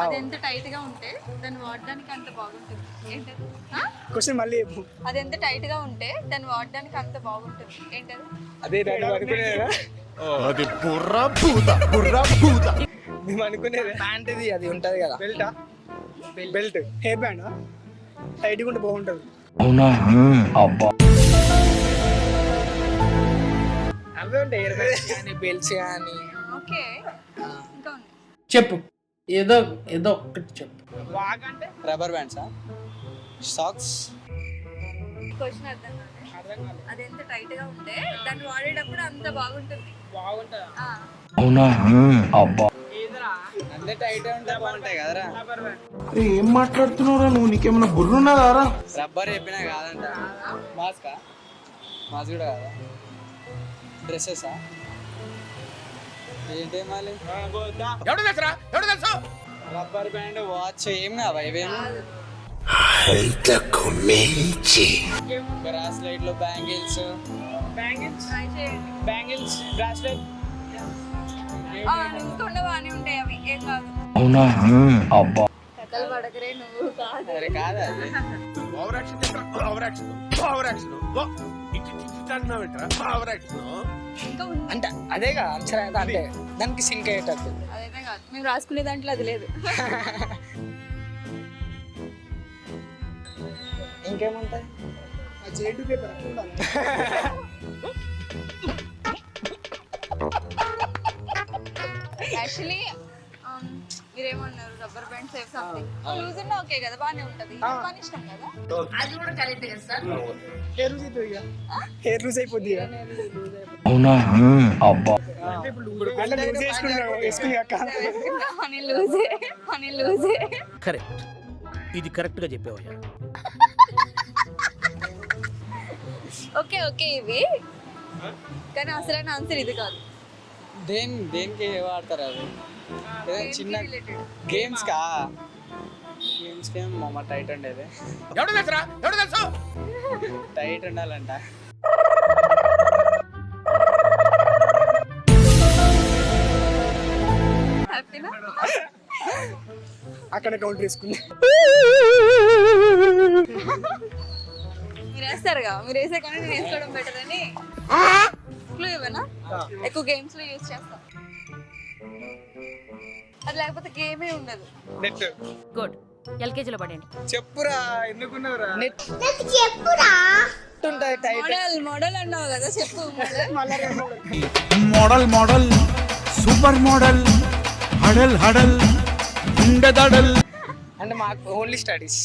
అది ఎంత టైట్గా ఉంటే దాన్ని వాడడానికి అంత బాగుంటుంది. ఏంటది? క్వశ్చన్ మళ్ళీ చెప్పు. అది ఎంత టైట్గా ఉంటే దాన్ని వాడడానికి అంత బాగుంటుంది. ఏంటది? అదే అనుకునేదా అది బుర్ర భూత బుర్ర భూత. మేము అనుకునేది ప్యాంట్ ఇది అది ఉంటది కదా. బెల్టా? బెల్ట్. Hair band? టైట్గా ఉంటే బాగుంటుంది. అవే ఉంటాయి హెయిర్ బ్యాండ్ కానీ బెల్ట్స్ కానీ. ఓకే. చెప్పు. ఏదో ఏదో ఒక్కటి చెప్పు. వాగ్ అంటే రబ్బర్ బ్యాండ్సా సాక్స్ క్వశ్చన్ అర్థం కాదు అది ఎంత టైట్గా ఉంటే దాన్ని వాడేటప్పుడు అంత బాగుంటుంది. బాగుంటుందా? ఆ. అంతే టైట్ ఉంటే బాగుంటాయి కదరా. రబ్బర్ బ్యాండ్ అరే ఏం మాట్లాడుతున్నావురా నువ్వు? నీకేమైనా బుర్రున్నదారా రబ్బర్ చెప్పినా కాదంట. మాస్కా మాస్క్ కూడా కాదా? డ్రెస్సెసా ఎవడు తెలుసురా? ఎవడు తెలుసు? రబ్బర్ బ్యాండ్ వాచ్ ఏం కావా ఇవేం? బ్రాస్లైట్లో బ్యాంగిల్స్. బ్యాంగిల్స్ బ్యాంగిల్స్ బ్రాస్లెట్ బాగానే ఉంటాయి అవి. ఏం కాదు. కథలు పడకరే నువ్వు కాదు అరే కాదా over action over action over action అంటున్నావేంట్రా over action అంటే అదేగా అయితే అంటే దానికి సింక్ అయ్యేటట్టు. అదైతే కాదు. మేము రాసుకునే దాంట్లో అది లేదు. ఇంకేముంటాయి? జేటు paper rubber band safe something loose ఉన్నా ఓకే కదా బాగానే ఉంటది. మన ఇష్టం కదా? హెయిర్ హెయిర్ లూజ్ అయిపోద్ది ఇక. అంటే ఇప్పుడు అంటే లూజ్ అక్క. అని లూజే అని లూజే కరెక్ట్ ఇది కరెక్ట్గా చెప్పావయ్యా. ఓకే ఓకే ఇవి. కానీ అసలైన ఆన్సర్ ఇది కాదు. దేని దేనికి వాడతారు అది ఏదైనా చిన్న గేమ్స్ కా గేమ్స్కి మమ్మ టైట్ ఉండేది. ఎవడు తెలుసురా? ఎవడు తెలుసు? టైట్ ఉండాలంట. అక్కడ కౌంటర్ వేసుకుని మీరు వేస్తారుగా? మీరు వేసే కానీ నేను వేసుకోవడం బెటర్ అని. లో ఇవేనా ఎక్కువ గేమ్స్లో యూజ్ చేస్తాం. అది లేకపోతే గేమే ఉండదు. నెట్ గుడ్ ఎల్కేజీలో పడండి చెప్పురా ఎందుకున్నావురా? నెట్ చెప్పురా? మోడల్ మోడల్ అన్నావు చెప్పు మోడల్. మోడల్ సూపర్ మోడల్ హడల్ హడల్ ఉండదడల్ అంటే మాకు ఓన్లీ స్టడీస్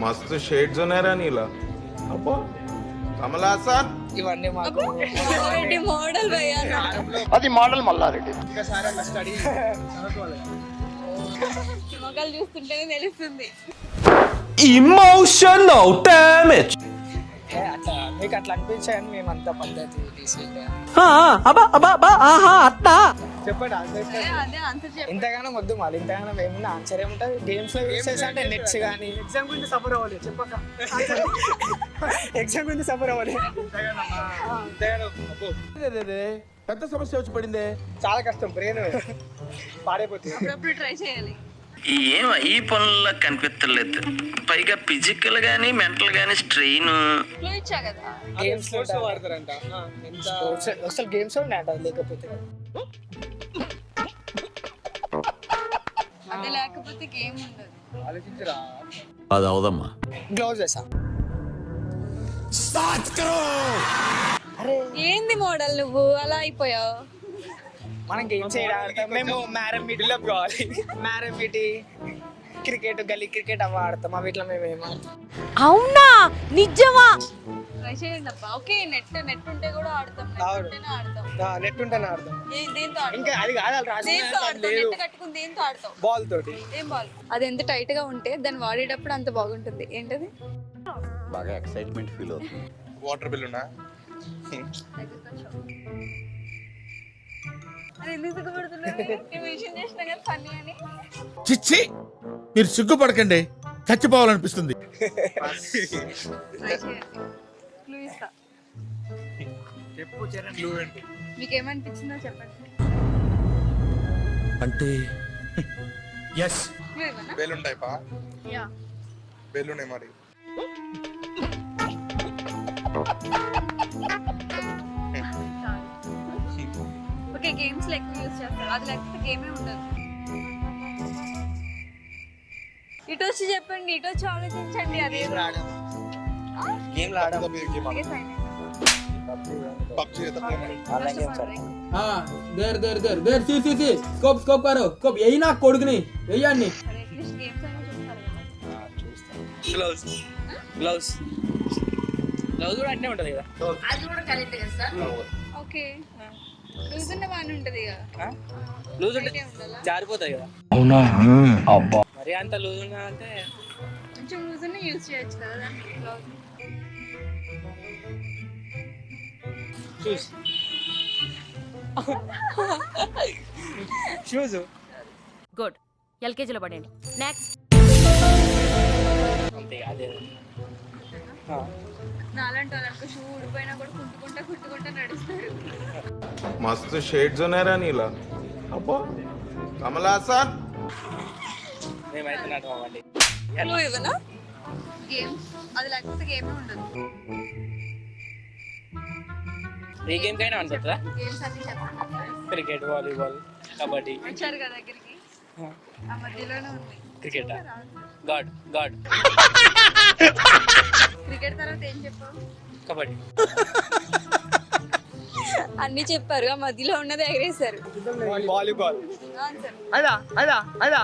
మస్తు షేడ్స్ ఉన్నారా నీలా. అబ్బో కమలా సార్. ఇవన్నీ మాకు మోడల్ మోడల్ భయ్యా అది మోడల్ మల్లారెడ్డి. మొగలు చూస్తుంటేనే తెలుస్తుంది. ఇమోషనల్ అట్లా మీకు అట్లా అనిపించాయని మేము అంత పద్ధతి తీసేది చెప్పండి ఆన్సర్ అదే అదే ఆన్సర్ ఇంతగానో వద్దు మళ్ళీ ఇంతగానో ఏముంది ఆన్సర్ ఏముంటుంది? గేమ్స్లో యూస్ చేసా అంటే నెట్స్ కానీ ఎగ్జామ్ గురించి సఫర్ అవ్వాలి చెప్పక ఎగ్జామ్ గురించి సఫర్ అవ్వాలి అబ్బో, పెద్ద సమస్య వచ్చి పడిందే. చాలా కష్టం బ్రెయిన్ పాడైపోతుంది. ట్రై చేయాలి. ఏం ఈ పనుల్లో కనిపించలేదు పైగా ఫిజికల్ గానీ మెంటల్ గానీ స్ట్రెయిన్ గేమ్స్ అసలు గేమ్స్ లేకపోతే. అదే లేకపోతే గేమ్ ఉండదు. ఆలోచించరా? అది అవదమ్మా. గ్లౌజెస్ ఏంది మోడల్ నువ్వు? అలా అయిపోయావు. మనం గేమ్స్ ఆడతాం మేము మ్యారమ్ బిల్డప్ కావాలి. మ్యారమ్ బిటి క్రికెట్ గల్లీ క్రికెట్ అవి ఆడతాం. అవి ఇట్లా మేము అవునా? నిజమా? ట్రై చేయండి అబ్బా ఓకే నెట్ నెట్ ఉంటే కూడా ఆడతాం. అవును. ఉంటేనే ఆడతాం. నెట్ ఉంటేనే ఆడదాం ఏ- దేంతో ఆడతాం? ఇంకా అది కాదు వాళ్ళు రాసిన దేంతో దాంట్లో ఆడతాం? లేదు. నెట్ కట్టుకుని దేంతో ఆడతాం? బాల్ తోటి. ఏం బాల్? అది ఎంత టైట్గా ఉంటే దాన్ని వాడేటప్పుడు అంత బాగుంటుంది. ఏంటది? బాగా ఎక్సైట్మెంట్ ఫీల్ అవుతుంది. వాటర్ బిల్ ఉన్నా? అది ఎందుకు సిగ్గుపడుతున్నావు? నేను మెన్షన్ చేసిన కదా ఫన్నీ అని. చిచ్చి మీరు సిగ్గుపడకండి. చచ్చిపోవాలనిపిస్తుంది. ట్రై చేయండి. చెప్పు చరణ్ క్లూ ఏంటి? మీకు ఏమనిపించిందో చెప్పండి. అంటే ఎస్ క్లూ ఇవ్వనా బెలూన్ టైపా యా. బెలూనే మరి. ఓకే గేమ్స్ చేస్తారు. అది లేకపోతే గేమే ఉండదు. ఇటు వచ్చి చెప్పండి ఇటు వచ్చి ఆలోచించండి అదే గేమ్లు ఆడడం పబ్జీ ఆన్లైన్ గేమ్స్ ఆడడం there there there there see see see. Scope scope కరో స్కోప్. ఎయ్యి నా కొడుకుని వెయ్యండి అట్లీస్ట్ గేమ్స్ అయినా చూస్తారు కదా. గ్లౌస్ గ్లౌస్ గ్లౌస్ కూడా అట్నే ఉంటుంది కదా. ఓకే. లూజ్ ఉన్న బాగానే ఉంటది కదా లూజ్ ఉంటే Tight ఏ ఉండాలా? జారిపోతుంది కదా. మరి అంత లూజ్ ఉన్నా అంటే కొంచెం లూజ్ ఉన్న యూజ్ చేయొచ్చు కదా దానికి. Shoes shoes good. ఎల్కేజీలో పడండి నెక్స్ట్ అంతే అదే. ఆ. నాలంటి వాళ్ళకి షూ ఊడిపోయినా కూడా కుట్టుకుంటా కుట్టుకుంటా నడుస్తాడు మస్తు షేడ్స్ ఉన్నాయరా నీలా. అబ్బో. మేమైతే నడవండి ఇవ్వనా? గేమ్స్ అది లేకపోతే గేమే ఉండదు. ఏ గేమ్ కైనా అనుకుంటుందా చెప్పండి. Cricket volleyball kabaddi. వచ్చారు కదా దగ్గరికి? ఆ. మధ్యలోనే ఉంది. క్రికెట్ గాడ్ గాడ్ క్రికెట్ తర్వాత ఏం చెప్పావు? కబడ్డీ. అన్ని చెప్పారు ఆ మధ్యలో ఉన్నది ఎగరేశారు. వాలీబాల్ ఆన్సర్ అదా అదా.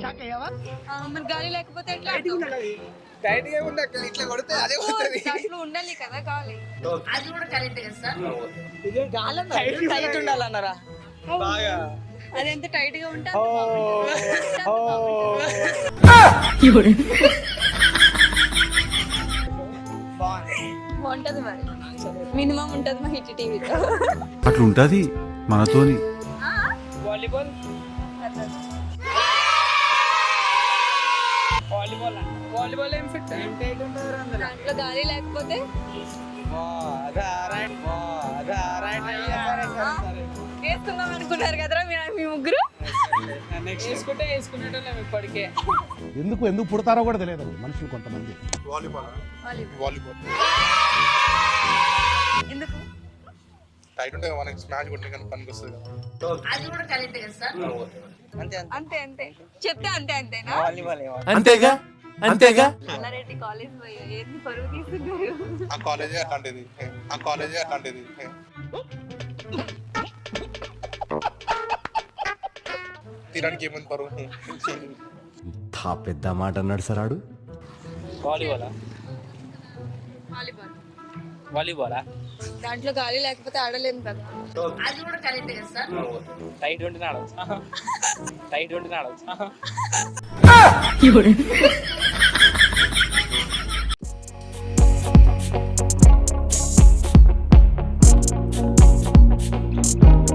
అదా మరి గాలి లేకపోతే ఎట్లా టైట్గా ఉంది అక్కడ ఇట్లా కొడితే అదే పోతుంది. దాంట్లో ఉండాలి కదా గాలి. టైట్ ఉండాలన్నారా? బాగా. అది ఎంత టైట్గా ఉంటే బాగుంటది. మరి. మినిమం ఉంటది మా హిట్ టీవీలో. అట్లుంటది మనతోని. వాలీబాల్ వాలీబాల్ ఏం ఫిట్ దాంట్లో గాలి లేకపోతే? వేసుకుందాం అనుకున్నారు కదరా మీ ముగ్గురు? వేసుకుంటే వేసుకునేటోళ్ళం ఇప్పటికే. ఎందుకు ఎందుకు పుడతారో కూడా తెలియదు మనుషులు కొంతమంది. వాలీబాల్? వాలీబాల్. వాలీబాల్. ఎందుకు? టైట్ ఉంటే మనకి స్మాష్ కొట్టే కానీ పనికి వస్తుంది కదా అంతే అంతే. చెప్తే అంతే అంతేనా? అంతేగా? అంతేగా? కాలేజ్ ఏంది పరువు తీసుకున్నారు ఆ కాలేజే అట్లాంటిది. ఆ కాలేజే అట్లాంటిది. తీరానికి ఏముంది పరువు పెద్ద మాట అన్నాడు సరాడు వాలీబాల్ వాలీబాలా? దాంట్లో గాలి లేకపోతే ఆడలేము కదా. అది కూడా కరెక్ట్ సార్? టైట్ ఉంటే ఆడవచ్చు టైట్ ఉంటే ఆడవచ్చు